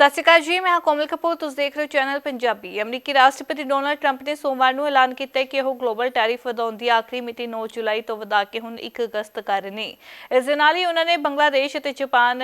ਸਤਿ ਸ਼੍ਰੀ ਅਕਾਲ ਜੀ, ਮੈਂ ਹਾਂ ਕੋਮਲ ਕਪੂਰ, ਤੁਸੀਂ ਦੇਖ ਰਹੇ ਹੋ ਚੈਨਲ ਪੰਜਾਬੀ। ਅਮਰੀਕੀ ਰਾਸ਼ਟਰਪਤੀ ਡੋਨਾਲਡ ਟਰੰਪ ਨੇ ਸੋਮਵਾਰ ਨੂੰ ਐਲਾਨ ਕੀਤਾ ਕਿ ਉਹ ਗਲੋਬਲ ਟੈਰਿਫ ਵਧਾਉਣ ਦੀ ਆਖਰੀ ਮਿਤੀ 9 ਜੁਲਾਈ ਤੋਂ ਵਧਾ ਕੇ ਹੁਣ 1 ਅਗਸਤ ਕਰ ਰਹੇ ਨੇ। ਇਸ ਦੇ ਨਾਲ ਹੀ ਉਹਨਾਂ ਨੇ ਬੰਗਲਾਦੇਸ਼ ਅਤੇ ਜਾਪਾਨ,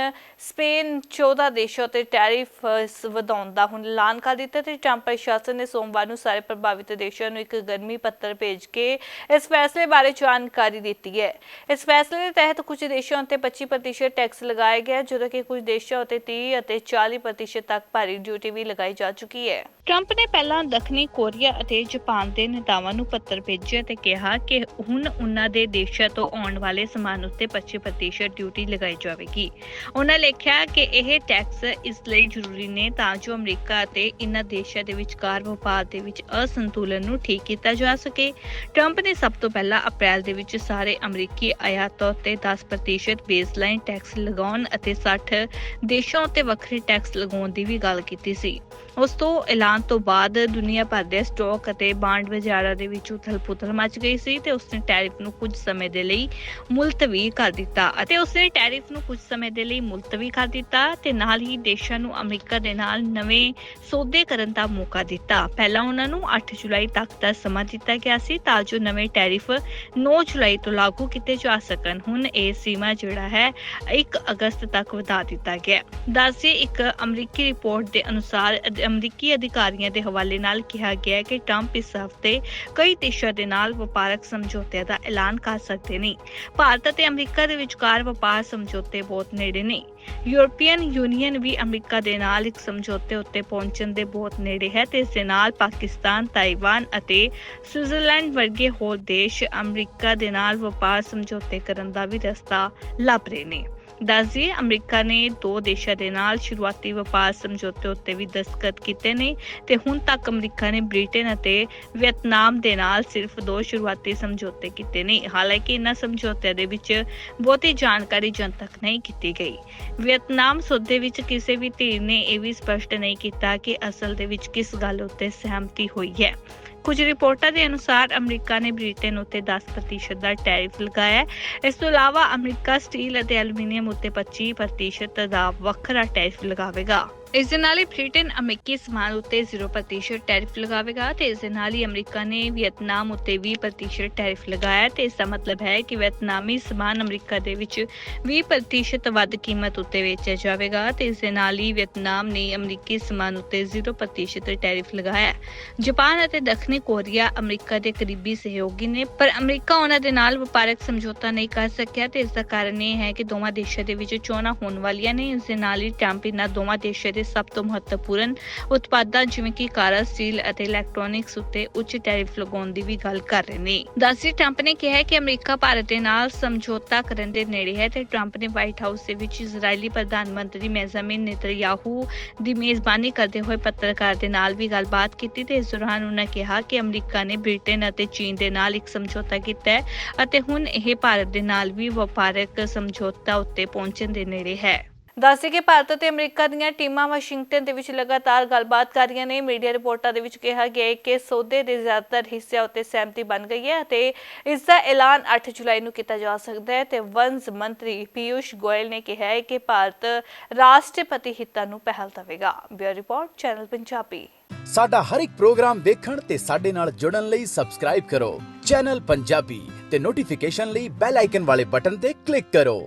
ਸਪੇਨ 14 ਦੇਸ਼ਾਂ ਤੇ ਟੈਰਿਫ ਵਧਾਉਣ ਦਾ ਹੁਣ ਐਲਾਨ ਕਰ ਦਿੱਤਾ ਤੇ ਟਰੰਪ ਪ੍ਰਸ਼ਾਸਨ ਨੇ ਸੋਮਵਾਰ ਨੂੰ ਸਾਰੇ ਪ੍ਰਭਾਵਿਤ ਦੇਸ਼ਾਂ ਨੂੰ ਇੱਕ ਗਰਮੀ ਪੱਤਰ ਭੇਜ ਕੇ ਇਸ ਫੈਸਲੇ ਬਾਰੇ ਜਾਣਕਾਰੀ ਦਿੱਤੀ ਹੈ। ਇਸ ਫੈਸਲੇ ਦੇ ਤਹਿਤ ਕੁਝ ਦੇਸ਼ਾਂ ਉੱਤੇ 25% ਟੈਕਸ ਲਗਾਇਆ ਗਿਆ ਜਦੋਂ ਕਿ ਕੁਝ ਦੇਸ਼ਾਂ ਉੱਤੇ 30 ਅਤੇ 40% ਤੱਕ ਭਾਰੀ ਡਿਊਟੀ ਵੀ ਲਗਾਈ ਜਾ ਚੁੱਕੀ ਹੈ। ਟਰੰਪ ਨੇ ਪਹਿਲਾਂ ਦੱਖਣੀ ਕੋਰੀਆ ਅਤੇ ਜਾਪਾਨ ਦੇ ਨੇਤਾਵਾਂ ਨੂੰ ਪੱਤਰ ਭੇਜਿਆ ਤੇ ਕਿਹਾ ਕਿ ਹੁਣ ਉਹਨਾਂ ਦੇ ਦੇਸ਼ਾਂ ਤੋਂ ਆਉਣ ਵਾਲੇ ਸਮਾਨ ਉੱਤੇ 25% ਡਿਊਟੀ ਲਗਾਈ ਜਾਵੇਗੀ। ਉਹਨਾਂ ਲਿਖਿਆ ਕਿ ਇਹ ਟੈਕਸ ਇਸ ਲਈ ਜ਼ਰੂਰੀ ਨੇ ਤਾਂ ਜੋ ਅਮਰੀਕਾ ਅਤੇ ਇਹਨਾਂ ਦੇਸ਼ਾਂ ਦੇ ਵਿਚਕਾਰ ਵਪਾਰ ਦੇ ਵਿੱਚ ਅਸੰਤੁਲਨ ਨੂੰ ਠੀਕ ਕੀਤਾ ਜਾ ਸਕੇ। ਟਰੰਪ ਨੇ ਸਭ ਤੋਂ ਪਹਿਲਾਂ ਅਪ੍ਰੈਲ ਦੇ ਵਿੱਚ ਸਾਰੇ ਅਮਰੀਕੀ ਆਯਾਤਾਂ ਉੱਤੇ 10% ਬੇਸਲਾਈਨ ਟੈਕਸ ਲਗਾਉਣ ਅਤੇ 60 ਦੇਸ਼ਾਂ ਉੱਤੇ ਵੱਖਰੇ ਟੈਕਸ ਲਗਾਉਣ ਦੀ ਵੀ ਗੱਲ ਕੀਤੀ ਸੀ। ਉਸ ਤੋਂ ਐਲਾਨ ਤੋਂ ਬਾਅਦ ਦੁਨੀਆ ਭਰ ਦੇ ਸਟਾਕ ਅਤੇ ਬਾਂਡ ਬਾਜ਼ਾਰਾਂ ਦੇ ਵਿੱਚ ਉਥਲ-ਪੁਥਲ ਮਚ ਗਈ ਸੀ ਤੇ ਉਸਨੇ ਟੈਰਿਫ ਨੂੰ ਕੁਝ ਸਮੇਂ ਦੇ ਲਈ ਮੁਲਤਵੀ ਕਰ ਦਿੱਤਾ ਅਤੇ ਉਸਨੇ ਟੈਰਿਫ ਨੂੰ ਕੁਝ ਸਮੇਂ ਦੇ ਲਈ ਮੁਲਤਵੀ ਕਰ ਦਿੱਤਾ ਤੇ ਨਾਲ ਹੀ ਦੇਸ਼ਾਂ ਨੂੰ ਅਮਰੀਕਾ ਦੇ ਨਾਲ ਨਵੇਂ ਸੌਦੇ ਕਰਨ ਦਾ ਮੌਕਾ ਦਿੱਤਾ। ਪਹਿਲਾਂ ਉਹਨਾਂ ਨੂੰ 8 ਜੁਲਾਈ ਤੱਕ ਦਾ ਸਮਾਂ ਦਿੱਤਾ ਗਿਆ ਸੀ ਤਾਂ ਜੋ ਨਵੇਂ ਟੈਰਿਫ 9 ਜੁਲਾਈ ਤੋਂ ਲਾਗੂ ਕੀਤੇ ਜਾ ਸਕਣ। ਹੁਣ ਇਹ ਸੀਮਾ ਜਿਹੜਾ ਹੈ 1 ਅਗਸਤ ਤੱਕ ਵਧਾ ਦਿੱਤਾ ਗਿਆ। ਦੱਸਿਏ ਇੱਕ ਅਮਰੀਕੀ ਰਿਪੋਰਟ ਦੇ ਅਨੁਸਾਰ ਅਮਰੀਕੀ ਅਧਿਕਾਰ ਅਧਿਕਾਰੀਆਂ ਦੇ ਹਵਾਲੇ ਨਾਲ ਕਿਹਾ ਗਿਆ ਹੈ ਕਿ ਟਰੰਪ ਇਸ ਹਫ਼ਤੇ ਕਈ ਦੇਸ਼ਾਂ ਦੇ ਨਾਲ ਵਪਾਰਕ ਸਮਝੌਤਿਆਂ ਦਾ ਐਲਾਨ ਕਰ ਸਕਦੇ ਨੇ। ਭਾਰਤ ਅਤੇ ਅਮਰੀਕਾ ਦੇ ਵਿਚਕਾਰ ਵਪਾਰ ਸਮਝੌਤੇ ਬਹੁਤ ਨੇੜੇ ਨੇ। ਯੂਰਪੀਅਨ ਯੂਨੀਅਨ ਵੀ ਅਮਰੀਕਾ ਦੇ ਨਾਲ ਇੱਕ ਸਮਝੌਤੇ ਉੱਤੇ ਪਹੁੰਚਣ ਦੇ ਬਹੁਤ ਨੇੜੇ ਹੈ ਤੇ ਇਸ ਦੇ ਨਾਲ ਪਾਕਿਸਤਾਨ, ਤਾਈਵਾਨ ਅਤੇ ਸਵਿਟਜ਼ਰਲੈਂਡ ਵਰਗੇ ਹੋਰ ਦੇਸ਼ ਅਮਰੀਕਾ ਦੇ ਨਾਲ ਵਪਾਰ ਸਮਝੌਤੇ ਕਰਨ ਦਾ ਵੀ ਰਸਤਾ ਲੱਭ ਰਹੇ ਨੇ। ਦੱਸਦੀ ਅਮਰੀਕਾ ਨੇ ਦੋ ਦੇਸ਼ਾਂ ਦੇ ਨਾਲ ਸ਼ੁਰੂਆਤੀ ਵਪਾਰ ਸਮਝੌਤੇ ਉੱਤੇ ਵੀ ਦਸਤਖਤ ਕੀਤੇ ਨੇ ਤੇ ਹੁਣ ਤੱਕ ਅਮਰੀਕਾ ਨੇ ਬ੍ਰਿਟੇਨ ਅਤੇ ਵੀਅਤਨਾਮ ਦੇ ਨਾਲ ਸਿਰਫ ਦੋ ਸ਼ੁਰੂਆਤੀ ਸਮਝੌਤੇ ਕੀਤੇ ਨੇ। ਹਾਲਾਂਕਿ ਇਹਨਾਂ ਸਮਝੌਤਿਆਂ ਦੇ ਵਿੱਚ ਬਹੁਤੀ ਜਾਣਕਾਰੀ ਜਨਤਕ ਨਹੀਂ ਕੀਤੀ ਗਈ। ਵੀਅਤਨਾਮ ਸੌਦੇ ਵਿੱਚ ਕਿਸੇ ਵੀ ਧਿਰ ਨੇ ਇਹ ਵੀ ਸਪਸ਼ਟ ਨਹੀਂ ਕੀਤਾ ਕਿ ਅਸਲ ਦੇ ਵਿੱਚ ਕਿਸ ਗੱਲ ਉੱਤੇ ਸਹਿਮਤੀ ਹੋਈ ਹੈ। ਕੁਝ ਰਿਪੋਰਟਾਂ ਦੇ ਅਨੁਸਾਰ ਅਮਰੀਕਾ ਨੇ ਬ੍ਰਿਟੇਨ ਉੱਤੇ 10% ਦਾ ਟੈਰਿਫ ਲਗਾਇਆ ਹੈ। ਇਸ ਤੋਂ ਇਲਾਵਾ ਅਮਰੀਕਾ ਸਟੀਲ ਅਤੇ ਐਲੂਮੀਨੀਅਮ ਉੱਤੇ 25% ਦਾ ਵੱਖਰਾ ਟੈਕਸ ਲਗਾਵੇਗਾ। ਇਸ ਦੇ ਨਾਲ ਹੀ ਬ੍ਰਿਟੇਨ ਅਮਰੀਕੀ ਸਮਾਨ ਉੱਤੇ 0% ਟੈਰਿਫ ਲਗਾਵੇਗਾ ਤੇ ਇਸ ਦੇ ਨਾਲ ਹੀ ਅਮਰੀਕਾ ਨੇ ਵੀਅਤਨਾਮ ਉੱਤੇ 20% ਟੈਰਿਫ ਲਗਾਇਆ ਹੈ ਤੇ ਇਸ ਦਾ ਮਤਲਬ ਹੈ ਕਿ ਵੀਅਤਨਾਮੀ ਸਮਾਨ ਅਮਰੀਕਾ ਦੇ ਵਿੱਚ 20% ਵੱਧ ਕੀਮਤ ਉੱਤੇ ਵੇਚਿਆ ਜਾਵੇਗਾ ਤੇ ਇਸ ਦੇ ਨਾਲ ਹੀ ਵੀਅਤਨਾਮ ਨੇ ਅਮਰੀਕੀ ਸਮਾਨ ਉੱਤੇ 0% ਟੈਰਿਫ ਲਗਾਇਆ ਜਾਪਾਨ ਅਤੇ ਦੱਖਣੀ ਕੋਰੀਆ ਅਮਰੀਕਾ ਦੇ ਕਰੀਬੀ ਸਹਿਯੋਗੀ ਨੇ, ਪਰ ਅਮਰੀਕਾ ਉਹਨਾਂ ਦੇ ਨਾਲ ਵਪਾਰਕ ਸਮਝੌਤਾ ਨਹੀਂ ਕਰ ਸਕਿਆ ਤੇ ਇਸ ਦਾ ਕਾਰਨ ਇਹ ਹੈ ਕਿ ਦੋਵਾਂ ਦੇਸ਼ਾਂ ਦੇ ਵਿੱਚ ਚੋਣਾਂ ਹੋਣ ਵਾਲੀਆਂ ਨੇ, ਇਸ ਦੇ ਨਾਲ ਹੀ ਟਰੰਪ ਇਹਨਾਂ ਦੋਵਾਂ ਦੇਸ਼ਾਂ ਦੇ ਸਭ ਤੋਂ ਮਹੱਤਵਪੂਰਨ ਉਤਪਾਦਾਂ ਜਿਵੇਂ ਕਿ ਕਾਰਾਂ ਸਟੀਲ ਅਤੇ ਇਲੈਕਟ੍ਰੋਨਿਕਸ ਉੱਤੇ ਉੱਚ ਟੈਰਿਫ ਲਗਾਉਣ ਦੀ ਵੀ ਗੱਲ ਕਰ ਰਹੇ ਨੇ। ਦੱਸੀ ਟਰੰਪ ਨੇ ਕਿਹਾ ਕਿ ਅਮਰੀਕਾ ਭਾਰਤ ਦੇ ਨਾਲ ਸਮਝੌਤਾ ਕਰਨ ਦੇ ਨੇੜੇ ਹੈ ਤੇ ਟਰੰਪ ਨੇ ਵਾਈਟ ਹਾਊਸ ਦੇ ਵਿੱਚ ਇਜ਼ਰਾਈਲੀ ਪ੍ਰਧਾਨ ਮੰਤਰੀ ਮੈਜ਼ਾਮਿਨ ਨੇਤਨਯਾਹੂ ਦੀ ਮੇਜ਼ਬਾਨੀ ਕਰਦੇ ਹੋਏ ਪੱਤਰਕਾਰ ਦੇ ਨਾਲ ਵੀ ਗੱਲਬਾਤ ਕੀਤੀ ਤੇ ਇਸ ਦੌਰਾਨ ਉਹਨਾਂ ਕਿਹਾ ਕਿ ਅਮਰੀਕਾ ਨੇ ਬ੍ਰਿਟੇਨ ਅਤੇ ਚੀਨ ਦੇ ਨਾਲ ਇੱਕ ਸਮਝੌਤਾ ਕੀਤਾ ਹੈ ਅਤੇ ਹੁਣ ਇਹ ਭਾਰਤ ਦੇ ਨਾਲ ਵੀ ਵਪਾਰਕ ਸਮਝੌਤਾ ਉੱਤੇ ਪਹੁੰਚਣ ਦੇ ਨੇੜੇ ਹੈ। ਦੱਸਦੇ ਕਿ ਭਾਰਤ ਅਤੇ ਅਮਰੀਕਾ ਦੀਆਂ ਟੀਮਾਂ ਵਾਸ਼ਿੰਗਟਨ ਦੇ ਵਿੱਚ ਲਗਾਤਾਰ ਗੱਲਬਾਤ ਕਰ ਰਹੀਆਂ ਨੇ। ਮੀਡੀਆ ਰਿਪੋਰਟਾਂ ਦੇ ਵਿੱਚ ਕਿਹਾ ਗਿਆ ਹੈ ਕਿ ਸੌਦੇ ਦੇ ਜ਼ਿਆਦਾਤਰ ਹਿੱਸਿਆਂ ਉੱਤੇ ਸਹਿਮਤੀ ਬਣ ਗਈ ਹੈ ਅਤੇ ਇਸ ਦਾ ਐਲਾਨ 8 ਜੁਲਾਈ ਨੂੰ ਕੀਤਾ ਜਾ ਸਕਦਾ ਹੈ ਤੇ ਵਣਜ ਮੰਤਰੀ ਪੀਯੂਸ਼ ਗੋਇਲ ਨੇ ਕਿਹਾ ਹੈ ਕਿ ਭਾਰਤ ਰਾਸ਼ਟਰਪਤੀ ਹਿੱਤਾਂ ਨੂੰ ਪਹਿਲ ਦੇਵੇਗਾ। Bureau report, channel Punjabi. ਸਾਡਾ ਹਰ ਇੱਕ ਪ੍ਰੋਗਰਾਮ ਦੇਖਣ ਤੇ ਸਾਡੇ ਨਾਲ ਜੁੜਨ ਲਈ ਸਬਸਕ੍ਰਾਈਬ ਕਰੋ। ਚੈਨਲ ਪੰਜਾਬੀ ਤੇ ਨੋਟੀਫਿਕੇਸ਼ਨ ਲਈ ਬੈਲ ਆਈਕਨ ਵਾਲੇ ਬਟਨ ਤੇ ਕਲਿੱਕ ਕਰੋ।